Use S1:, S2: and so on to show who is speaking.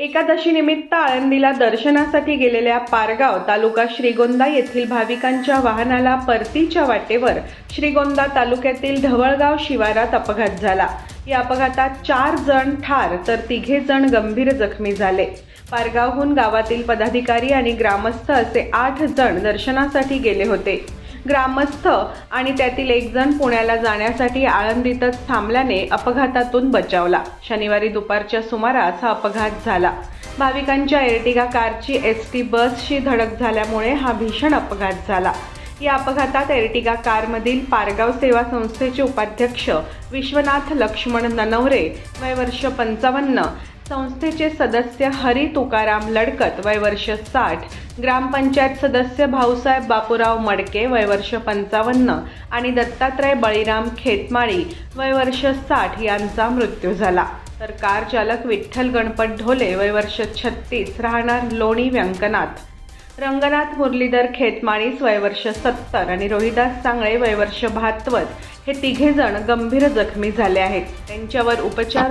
S1: एकादशी निमित्त आळंदीला दर्शनासाठी गेलेल्या पारगाव तालुका श्रीगोंदा येथील भाविकांच्या वाहनाला परतीच्या वाटेवर श्रीगोंदा तालुक्यातील ढवळगाव शिवारात अपघात झाला. या अपघातात चार जण ठार तर तिघे जण गंभीर जखमी झाले. पारगावहून गावातील पदाधिकारी आणि ग्रामस्थ असे आठ जण दर्शनासाठी गेले होते. ग्रामस्थ आणि त्यातील एक जण पुण्याला जाण्यासाठी आळंदीतच थांबल्याने अपघातातून बचावला. शनिवारी दुपारच्या सुमारास हा अपघात झाला. भाविकांच्या एर्टिगा कारची एस टी बसशी धडक झाल्यामुळे हा भीषण अपघात झाला. या अपघातात एर्टिगा कारमधील पारगाव सेवा संस्थेचे उपाध्यक्ष विश्वनाथ लक्ष्मण ननवरे वय वर्ष पंचावन्न संस्थेचे सदस्य हरी तुकाराम लडकत वय वर्ष साठ ग्रामपंचायत सदस्य भाऊसाहेब बापूराव मडके वय वर्ष पंचावन्न आणि दत्तात्रय बळीराम खेतमाळी वय वर्ष साठ यांचा मृत्यू झाला. तर कार चालक विठ्ठल गणपत ढोले वय वर्ष छत्तीस राहणार लोणी व्यंकनाथ. रंगनाथ मुरलीधर खेतमाळीस वय वर्ष सत्तर आणि रोहिदास सांगळे वय वर्ष बहात्तर हे तिघे जण गंभीर जखमी झाले आहेत. त्यांच्यावर उपचार